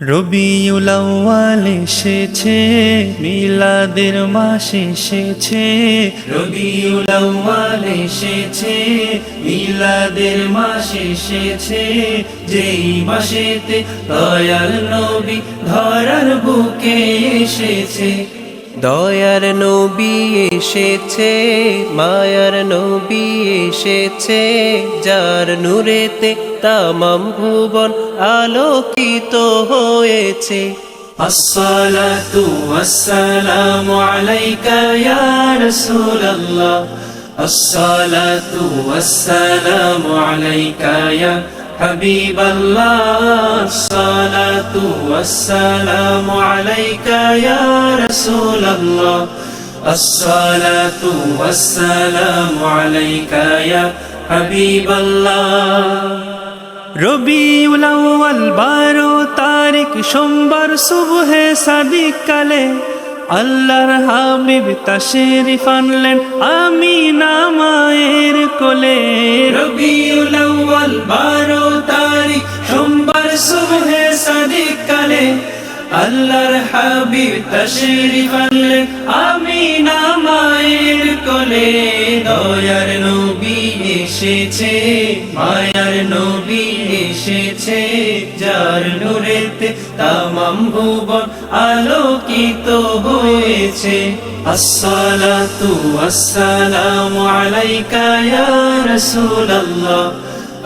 রবিউল আউয়াল এসেছে, মিলাদের মাস এসেছে। রবিউল আউয়াল এসেছে, মিলাদের মাস এসেছে। যেই মাসেতে দয়াল নবী ধরার বুকে এসেছে। দয়ার নবী এসেছে মায়ার নবী এসেছে যার নূরেতে তামাম ভুবন আলোকিত হয়েছে الصلاة والسلام عليك يا رسول الله الصلاة والسلام عليك يا حبيب الله الصلاة والسلام عليك يا رسول الله الصلاة والسلام عليك يا حبيب الله রবিউল আউয়াল বারো তারিখ সোমবার সুবহে সাদিক কালে আল্লাহর হাবিব তাশরিফ আনলেন আমি নামায়ের কোলে। রবিউল আউয়াল, বারো তারিখ, সোমবার সুবহে সাদিক কালে। আল্লাহর হাবিব তাশরিফ আনলেন আমি নামায়ের কোলে। দয়ার নবী এসেছে মায়ার নবী এসেছে যার নূরেতে তামাম ভুবন আলোকিত হয়েছে আসসালাতু ওয়াসসালামু আলাইকা ইয়া রাসূলুল্লাহ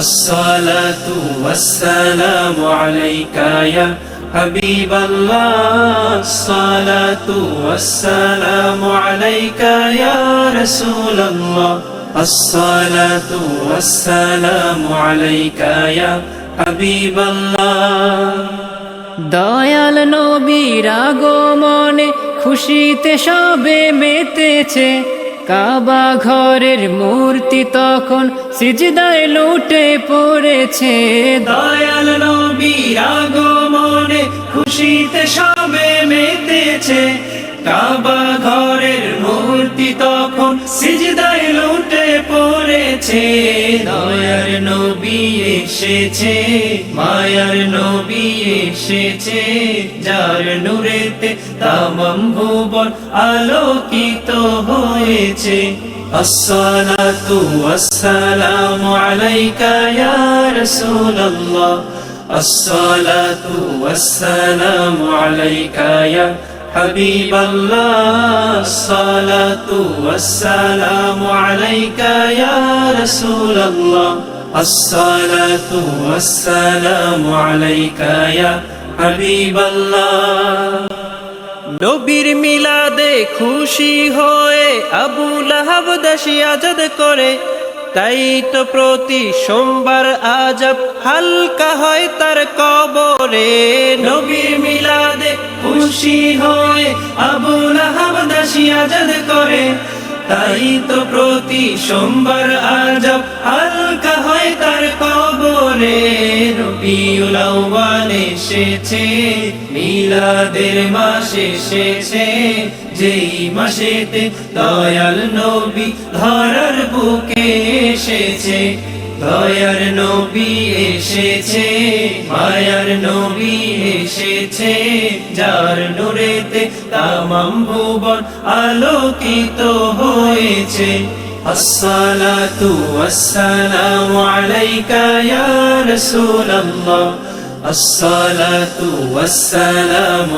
আসসালাতু ওয়াসসালামু আলাইকা ইয়া حبيب الله الصلاة والسلام عليك يا رسول الله الصلاة والسلام عليك يا حبيب الله দয়াল নবীর আগমনে খুশিতে সবে মেতেছে কাবা ঘরের মূর্তি তখন সিজদায় লুটে পড়েছে দয়াল নবীর আগমনে খুশিতে সবে মেতেছে কাবা ঘরের মূর্তি তখন সিজদায় লুটে পড়েছে। দয়ার নবী এসেছে, মায়ার নবী এসেছে, যার নুরেতে ভুবন আলোকিত হয়েছে। আসসালাতু আসসালামু আলাইকা ইয়া রাসূলুল্লাহ। আসসালাতু আসসালামু আলাইকা ইয়া حبيب الله الصلاة والسلام عليك يا رسول الله الصلاة والسلام عليك يا حبيب الله নবীর মিলাদে খুশি হয়ে আবু লাহাব দাসী আজাদ করে তাই তো প্রতি সোমবার আজাব হালকা হয় তার কবরে নবীর মিলাদে খুশি হয়ে আবু লাহাব দাসী আজাদ করে। তাই তো প্রতি সোমবার আজব হালকা হয় তার কবরে। রবিউল এসেছে, মিলাদের মাস এসেছে। যেই মাসেতে দয়াল নবী ধরার বুকে এসেছে। দয়ার নবী এসেছে, মায়ার নবী এসেছে, যার নুরেতে তাম ভুবন আলোকিত হয়েছে। আসসালাতু আসসালামু আলাইকা ইয়া রাসূলুল্লাহ। আসসালাতু আসসালামু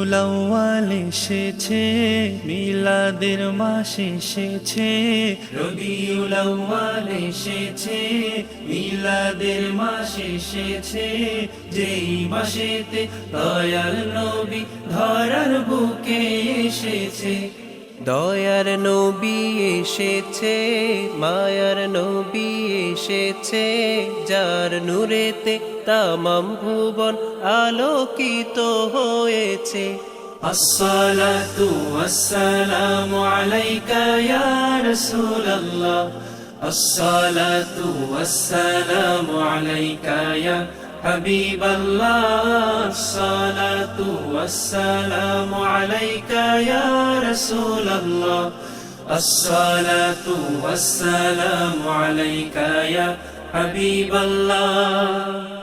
আউয়াল এসেছে, মিলাদের মাস এসেছে। রবিউলাওয়াল এসেছে, মিলাদের মাস এসেছে। যেই মাসেতে দয়াল নবী ধরার বুকে এসেছে। দয়ার নবী এসেছে, মায়ার নবী এসেছে, যার নূরেতে তাম ভুবন আলোকিত হয়েছে। আসসালাতু আসসালামু আলাইকা ইয়া রাসূলুল্লাহ। আসসালাতু আসসালামু আলাইকা ইয়া حبيب الله الصلاة والسلام عليك يا رسول الله الصلاة والسلام عليك يا حبيب الله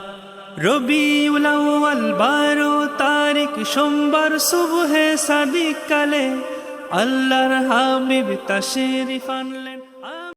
রবিউল আউয়াল বারো তারিখ সোমবার সুবহে সাদিক কালে আল্লাহর হাবিব তাশরিফ আনলেন